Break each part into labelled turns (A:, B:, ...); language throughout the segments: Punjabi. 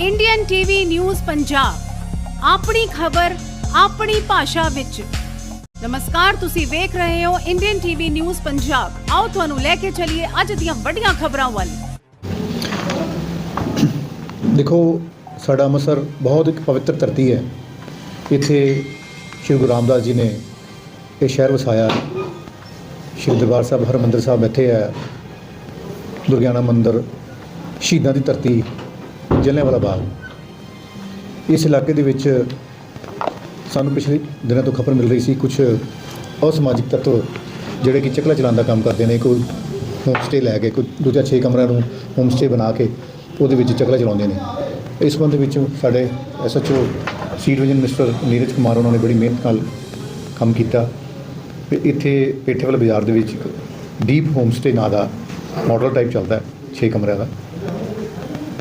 A: ਇੰਡੀਅਨ ਟੀਵੀ ਨਿਊਜ਼ ਪੰਜਾਬ ਆਪਣੀ ਖਬਰ, ਆਪਣੀ ਭਾਸ਼ਾ ਵਿੱਚ। ਨਮਸਕਾਰ, ਤੁਸੀਂ ਵੇਖ ਰਹੇ ਹੋ ਇੰਡੀਅਨ ਟੀਵੀ ਨਿਊਜ਼ ਪੰਜਾਬ ਆਓ ਤੁਹਾਨੂੰ ਲੈ ਕੇ ਚੱਲੀਏ ਅੱਜ ਦੀਆਂ ਵੱਡੀਆਂ ਖਬਰਾਂ ਵੱਲ।
B: ਦੇਖੋ, ਸਾਡਾ ਅੰਮ੍ਰਿਤਸਰ ਬਹੁਤ ਇੱਕ ਪਵਿੱਤਰ ਧਰਤੀ ਹੈ। ਇੱਥੇ ਸ਼੍ਰੀ ਗੁਰੂ ਰਾਮਦਾਸ ਜੀ ਨੇ ਇਹ ਸ਼ਹਿਰ ਵਸਾਇਆ। ਸ਼੍ਰੀ ਦਰਬਾਰ ਸਾਹਿਬ ਹਰਿਮੰਦਰ ਸਾਹਿਬ ਇੱਥੇ ਹੈ। ਦੁਰਗਿਆਨਾ ਮੰਦਿਰ ਸ਼ਹੀਦਾਂ ਦੀ ਧਰਤੀ। ਜਲਿਆਂਵਾਲਾ ਬਾਗ। ਇਸ ਇਲਾਕੇ ਦੇ ਵਿੱਚ ਸਾਨੂੰ ਪਿਛਲੇ ਦਿਨਾਂ ਤੋਂ ਖਬਰ ਮਿਲ ਰਹੀ ਸੀ ਕੁਝ ਅਸਮਾਜਿਕ ਤੱਤਵ ਜਿਹੜੇ ਕਿ ਚਕਲਾ ਚਲਾਉਣ ਦਾ ਕੰਮ ਕਰਦੇ ਨੇ, ਕੋਈ ਹੋਮਸਟੇ ਲੈ ਕੇ, ਕੋਈ ਦੂਜਾ 6 ਕਮਰਿਆਂ ਨੂੰ ਹੋਮ ਸਟੇ ਬਣਾ ਕੇ ਉਹਦੇ ਵਿੱਚ ਚਕਲਾ ਚਲਾਉਂਦੇ ਨੇ। ਇਸ ਸੰਬੰਧ ਵਿੱਚ ਸਾਡੇ SHO C division mister Neeraj Kumar, ਉਹਨਾਂ ਨੇ ਬੜੀ ਮਿਹਨਤ ਨਾਲ ਕੰਮ ਕੀਤਾ। ਤੇ ਇੱਥੇ ਪੇਠੇਵਾਲ ਬਾਜ਼ਾਰ ਦੇ ਵਿੱਚ ਇੱਕ ਡੀਪ ਹੋਮ ਸਟੇ ਨਾਂ ਦਾ ਮਾਡਲ ਟਾਈਪ ਚੱਲਦਾ ਹੈ 6 ਕਮਰਿਆਂ ਦਾ।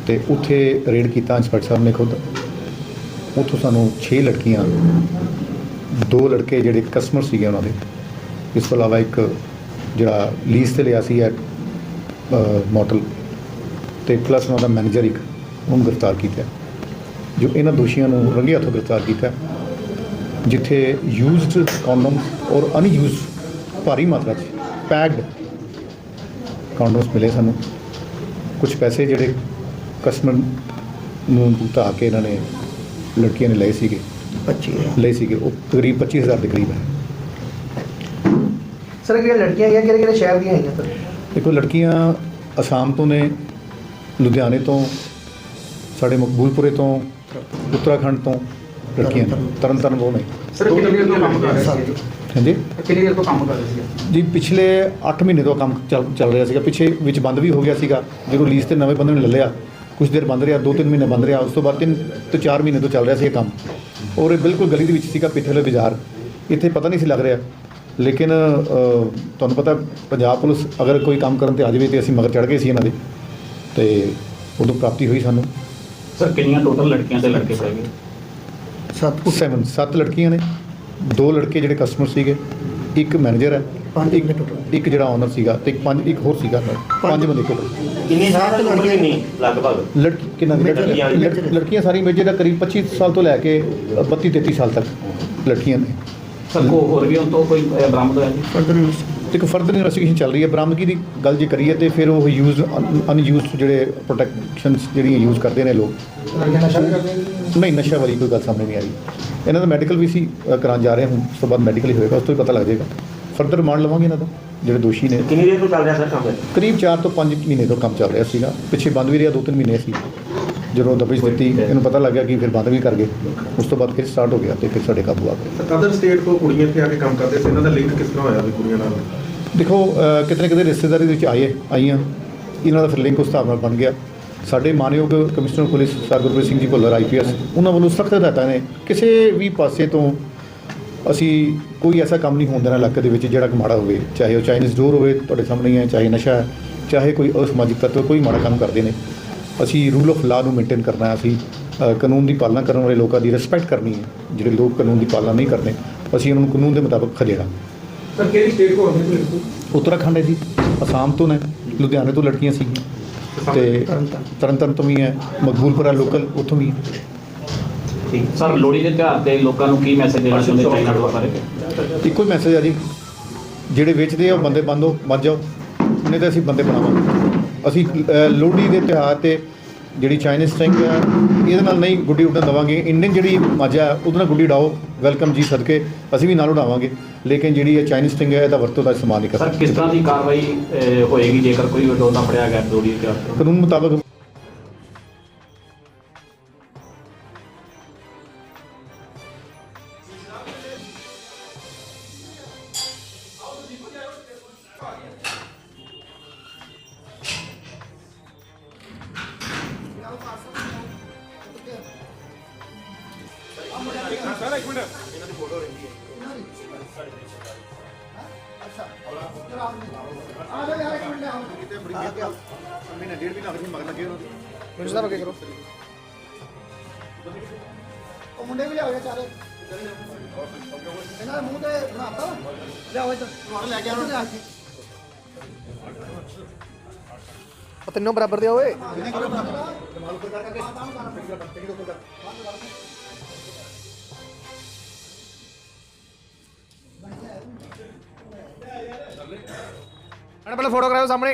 B: ਤੇ ਉੱਥੇ ਰੇਡ ਕੀਤਾ ਇੰਸਪੈਕਟਰ ਸਾਹਿਬ ਨੇ ਖੁਦ। ਉੱਥੋਂ ਸਾਨੂੰ 6 ਲੜਕੀਆਂ, ਦੋ ਲੜਕੇ ਜਿਹੜੇ ਕਸਟਮਰ ਸੀਗੇ ਉਹਨਾਂ ਦੇ। ਇਸ ਤੋਂ ਇਲਾਵਾ ਇੱਕ ਜਿਹੜਾ ਲੀਜ਼ ਤੇ ਲਿਆ ਸੀ ਹੈ ਮਾਡਲ ਤੇ ਪਲੱਸ ਉਹਨਾਂ ਦਾ ਮੈਨੇਜਰ ਇੱਕ, ਉਹਨੂੰ ਗ੍ਰਿਫਤਾਰ ਕੀਤਾ। ਜੋ ਇਹਨਾਂ ਦੋਸ਼ੀਆਂ ਨੂੰ ਰੰਗੇ ਹੱਥੋਂ ਗ੍ਰਿਫਤਾਰ ਕੀਤਾ। ਜਿੱਥੇ ਯੂਜ਼ਡ ਕੰਡੋਮ ਔਰ ਅਨਯੂਜ਼ਡ ਭਾਰੀ ਮਾਤਰਾ 'ਚ ਪੈਕਡ ਕੰਡੋਮਸ ਮਿਲੇ ਸਾਨੂੰ। ਕੁਝ ਪੈਸੇ ਜਿਹੜੇ ਕਸਟਮਰ ਨੂੰ ਭੁਗਤਾ ਕੇ ਇਹਨਾਂ ਨੇ ਲੜਕੀਆਂ ਨੇ ਲਏ ਸੀਗੇ।
C: 25
B: ਲਏ ਸੀਗੇ ਉਹ ਤਕਰੀਬ 25000 ਦੇ ਕਰੀਬ ਹੈ।
C: ਸਰ ਕਿਹੜੀਆਂ ਲੜਕੀਆਂ ਆਈਆਂ ਕਿਹੜੇ ਕਿਹੜੇ ਸ਼ਹਿਰ ਦੀਆਂ ਆਈਆਂ ਸਰ?
B: ਦੇਖੋ ਲੜਕੀਆਂ ਅਸਾਮ ਤੋਂ ਨੇ ਲੁਧਿਆਣੇ ਤੋਂ ਸਾਡੇ ਮਕਬੂਲਪੁਰੇ ਤੋਂ ਉੱਤਰਾਖੰਡ ਤੋਂ ਲੜਕੀਆਂ ਨੇ ਤਰਨ ਤਾਰਨ ਉਹ ਨੇ।
D: ਸਰ ਕਿੰਨੀ ਦੇਰ ਤੋਂ ਕੰਮ ਕਰ ਰਹੇ ਸੀ
B: ਹਾਂਜੀ?
D: ਕਿੰਨੀ ਦੇਰ ਤੋਂ ਕੰਮ ਕਰ ਰਹੇ ਸੀ
B: ਜੀ ਪਿਛਲੇ 8 ਮਹੀਨੇ ਤੋਂ ਕੰਮ ਚੱਲ ਚੱਲ ਰਿਹਾ ਸੀਗਾ। ਪਿੱਛੇ ਵਿੱਚ ਬੰਦ ਵੀ ਹੋ ਗਿਆ ਸੀਗਾ। ਜਦੋਂ ਲੀਜ਼ ਤੇ ਨਵੇਂ ਬੰਦੇ ਨੇ ਲੈ ਲਿਆ ਕੁਝ ਦੇਰ ਬੰਦ ਰਿਹਾ 2-3 ਮਹੀਨੇ ਬੰਦ ਰਿਹਾ ਉਸ ਤੋਂ ਬਾਅਦ 3 ਤੋਂ 4 ਮਹੀਨੇ ਤੋਂ ਚੱਲ ਰਿਹਾ ਸੀ ਇਹ ਕੰਮ। ਔਰ ਇਹ ਬਿਲਕੁਲ ਗਲੀ ਦੇ ਵਿੱਚ ਸੀਗਾ ਪਿੱਠੇਲੇ ਬਾਜ਼ਾਰ। ਇੱਥੇ ਪਤਾ ਨਹੀਂ ਸੀ ਲੱਗ ਰਿਹਾ। ਲੇਕਿਨ ਤੁਹਾਨੂੰ ਪਤਾ ਪੰਜਾਬ ਪੁਲਿਸ ਅਗਰ ਕੋਈ ਕੰਮ ਕਰਨ ਤੇ ਆ ਜਾਵੇ ਤੇ ਅਸੀਂ ਮਗਰ ਚੜ ਗਏ ਸੀ ਇਹਨਾਂ ਦੇ। ਤੇ ਉਦੋਂ ਪ੍ਰਾਪਤੀ ਹੋਈ ਸਾਨੂੰ।
E: ਸਰ ਕਿੰਨੀਆਂ ਟੋਟਲ ਲੜਕੀਆਂ ਤੇ ਲੜਕੇ ਫੜੇ ਗਏ?
C: ਸੱਤ
B: ਸੈਵਨ ਸੱਤ ਲੜਕੀਆਂ ਨੇ। ਦੋ ਲੜਕੇ ਜਿਹੜੇ ਕਸਟਮਰ ਸੀਗੇ ਇੱਕ ਮੈਨੇਜਰ ਹੈ।
C: ਪੰਜ
B: ਇੱਕ
C: ਨੇ total।
B: ਇੱਕ ਜਿਹੜਾ ਓਨਰ ਸੀਗਾ ਤੇ ਇੱਕ ਪੰਜ ਇੱਕ ਹੋਰ ਸੀਗਾ। ਨਾਲ। ਪੰਜ ਬੰਦੇ ਟੋਟਲ
F: ਕਿੰਨੀ ਸਾਲ ਤੱਕ ਉਮਰ ਕਿੰਨੀ ਲਗਭਗ?
B: ਲੜਕੀ ਕਿੰਨਾ
C: ਲੜਕੀਆਂ-
B: ਲੜਕੀਆਂ ਲੜਕੀਆਂ ਸਾਰੀ ਮੇਜਰ ਦਾ ਕਰੀਬ 25 ਸਾਲ ਤੋਂ ਲੈ ਕੇ 32 33 ਸਾਲ ਤੱਕ ਲੜਕੀਆਂ ਨੇ।
E: ਸਰ ਕੋ ਹੋਰ ਵੀ ਹੁਣ ਤੋਂ ਕੋਈ ਅਹ, ਬਰਾਮਦ ਹੋਇਆ ਜੀ?
C: ਫਰਦਰ
B: ਤੇ ਇੱਕ ਫਰਦਰ ਇਨਵੈਸਟੀਗੇਸ਼ਨ ਚੱਲ ਰਹੀ ਹੈ। ਬਰਾਮਦਗੀ ਦੀ ਗੱਲ ਜੇ ਕਰੀਏ ਤੇ ਫਿਰ ਉਹ ਯੂਜ਼ ਅਨਯੂਜ਼ਡ ਜਿਹੜੇ ਪ੍ਰੋਟੈਕਸ਼ਨਸ ਜਿਹੜੀਆਂ ਯੂਜ਼ ਕਰਦੇ ਨੇ ਲੋਕ।
C: ਲੜਕੀਆਂ ਨਸ਼ਾ ਵੀ ਕਰਦੇ
B: ਨਹੀਂ ਨਸ਼ਾ ਵਾਲੀ ਕੋਈ ਗੱਲ ਸਾਹਮਣੇ ਨਹੀਂ ਆਈ ਇਹਨਾਂ ਦਾ ਮੈਡੀਕਲ ਵੀ ਸੀ ਅ, ਕਰਾਉਣ ਜਾ ਰਹੇ ਹਾਂ। ਹੁਣ ਉਸ ਤੋਂ ਬਾਅਦ ਮੈਡੀਕਲ ਹੀ ਹੋਏਗਾ ਉਸ ਤੋਂ ਹੀ ਪਤਾ ਲੱਗ ਜਾਏਗਾ। ਫਰਦਰ ਰਿਮਾਂਡ ਲਵਾਂਗੇ ਇਹਨਾਂ ਦਾ ਜਿਹੜੇ ਦੋਸ਼ੀ ਨੇ।
F: ਕਿੰਨੀ ਦੇਰ ਤੋਂ ਚੱਲ ਰਿਹਾ ਸਰ ਕੰਮ
B: ਕਰੀਬ 4 ਤੋਂ 5 ਮਹੀਨੇ ਤੋਂ ਕੰਮ ਚੱਲ ਰਿਹਾ ਸੀਗਾ। ਪਿੱਛੇ ਬੰਦ ਵੀ ਰਿਹਾ 2-3 ਮਹੀਨੇ ਸੀ। ਜਦੋਂ ਦਬਿਸ਼ ਦਿੱਤੀ ਇਹਨੂੰ ਪਤਾ ਲੱਗ ਗਿਆ ਕਿ ਫਿਰ ਬੰਦ ਵੀ ਕਰ ਗਏ। ਉਸ ਤੋਂ ਬਾਅਦ ਫਿਰ ਸਟਾਰਟ ਹੋ ਗਿਆ ਤੇ ਫਿਰ ਸਾਡੇ ਕਾਬੂ ਆ ਗਏ।
D: ਅਦਰ ਸਟੇਟ ਤੋਂ ਕੁੜੀਆਂ ਇੱਥੇ ਆ ਕੇ ਕੰਮ ਕਰਦੇ ਸੀ ਇਹਨਾਂ ਦਾ ਲਿੰਕ ਕਿਸ ਤਰ੍ਹਾਂ ਹੋਇਆ ਵੀ ਕੁੜੀਆਂ ਨਾਲ?
B: ਦੇਖੋ ਕਿਤੇ ਨਾ ਕਿਤੇ ਰਿਸ਼ਤੇਦਾਰੀ ਦੇ ਵਿੱਚ ਆਏ ਆਈਆਂ। ਇਹਨਾਂ ਦਾ ਫਿਰ ਲਿੰਕ ਉਸ ਹਿਸਾਬ ਨਾਲ ਬਣ ਗਿਆ। ਸਾਡੇ ਮਾਨਯੋਗ commissioner police sir Gurpreet Singh ji Bhullar IPS ਉਹਨਾਂ ਵੱਲੋਂ ਸਖਤ ਹਦਾਇਤਾਂ ਨੇ। ਕਿਸੇ ਵੀ ਪਾਸੇ ਤੋਂ ਅਸੀਂ ਕੋਈ ਐਸਾ ਕੰਮ ਨਹੀਂ ਹੋਣ ਦੇਣਾ ਇਲਾਕੇ ਦੇ ਵਿੱਚ ਜਿਹੜਾ ਕਿ ਮਾੜਾ ਹੋਵੇ ਚਾਹੇ ਉਹ ਚਾਈਨੀਜ਼ ਡੋਰ ਹੋਵੇ ਤੁਹਾਡੇ ਸਾਹਮਣੇ ਹੀ ਹੈ ਚਾਹੇ ਨਸ਼ਾ ਹੈ ਚਾਹੇ ਕੋਈ ਅਸਮਾਜਿਕ ਤੱਤਵ ਕੋਈ ਮਾੜਾ ਕੰਮ ਕਰਦੇ ਨੇ। ਅਸੀਂ ਰੂਲ ਆਫ ਲਾ ਨੂੰ ਮੇਨਟੇਨ ਕਰਨਾ ਹੈ ਅਸੀਂ ਕਾਨੂੰਨ ਦੀ ਪਾਲਣਾ ਕਰਨ ਵਾਲੇ ਲੋਕਾਂ ਦੀ ਰਿਸਪੈਕਟ ਕਰਨੀ ਹੈ ਜਿਹੜੇ ਲੋਕ ਕਾਨੂੰਨ ਦੀ ਪਾਲਣਾ ਨਹੀਂ ਕਰਦੇ ਅਸੀਂ ਉਹਨਾਂ ਨੂੰ ਕਾਨੂੰਨ ਦੇ ਮੁਤਾਬਕ ਖਜੇੜਾ
D: ਸਰ ਕਿਹੜੀ ਸਟੇਟ ਤੋਂ ਆਉਂਦੇ ਸੀ
B: ਉੱਤਰਾਖੰਡ ਹੈ ਜੀ ਅਸਾਮ ਤੋਂ ਨੇ ਲੁਧਿਆਣੇ ਤੋਂ ਲੜਕੀਆਂ ਸੀ। ਤੇ ਤਰਨਤਾਰਨ ਤੋਂ ਵੀ ਹੈ ਮਕਬੂਲਪੁਰਾ ਲੋਕਲ ਉੱਥੋਂ ਵੀ ਹੈ।
E: ਸਰ ਲੋਹੜੀ ਦੇ ਤਿਉਹਾਰ ਤੇ ਲੋਕਾਂ ਨੂੰ ਕੀ ਮੈਸੇਜ ਦੇਣਾ ਚਾਹੁੰਦੇ ਚਾਈਨਾ ਡੋਰ ਬਾਰੇ?
B: ਇੱਕੋ ਹੀ ਮੈਸੇਜ ਆ ਜੀ। ਜਿਹੜੇ ਵੇਚਦੇ ਆ ਉਹ ਬੰਦੇ ਬੰਦੋ ਮਰ ਜਾਓ। ਨਹੀਂ ਤਾਂ ਅਸੀਂ ਬੰਦੇ ਬਣਾਵਾਂਗੇ। ਅਸੀਂ ਲੋਹੜੀ ਦੇ ਤਿਉਹਾਰ ਤੇ ਜਿਹੜੀ ਚਾਈਨੀਜ਼ ਸਟਿੰਗ ਹੈ ਇਹਦੇ ਨਾਲ ਨਹੀਂ ਗੁੱਡੀ ਉੱਡਣ ਦਵਾਂਗੇ। ਇੰਡੀਅਨ ਜਿਹੜੀ ਮਾਜਾ ਉਹਦੇ ਨਾਲ ਗੁੱਡੀ ਉਡਾਓ। ਵੈਲਕਮ ਜੀ ਸਦਕੇ। ਅਸੀਂ ਵੀ ਨਾਲ ਉਡਾਵਾਂਗੇ। ਲੇਕਿਨ ਜਿਹੜੀ ਇਹ ਚਾਈਨੀਜ਼ ਸਟਿੰਗ ਹੈ ਇਹਦਾ ਵਰਤੋਂ ਦਾ ਇਸਤੇਮਾਲ ਨਹੀਂ ਕਰ
E: ਸਰ ਕਿਸ ਤਰ੍ਹਾਂ ਦੀ ਕਾਰਵਾਈ ਹੋਏਗੀ ਜੇਕਰ ਕੋਈ ਡੋਦਾ ਫੜਿਆ ਗਿਆ ਦੇ
B: ਮਹੀਨੇ ਡੇਢ ਮਹੀਨਾ ਮਗਰ ਲੱਗੇ ਉਹਨਾਂ
C: ਮੈਨੂੰ ਸਾਹਿਬ ਅੱਗੇ ਕਰੋ। ਉਹ ਮੁੰਡੇ ਵੀ ਲਿਆਓ ਚਾਰੇ। ਇਹਨਾਂ ਦੇ ਮੂੰਹ ਤੇ ਬਣਾਤਾ। ਲਿਆਓ ਇੱਧਰ। ਤੁਹਾਨੂੰ ਲੈ ਕੇ ਆਉਣਾ।
B: ਉਹ ਤਿੰਨੋਂ ਬਰਾਬਰ ਦੇ ਆ ਓਏ। अरे पहले फोटोग्राफ सामने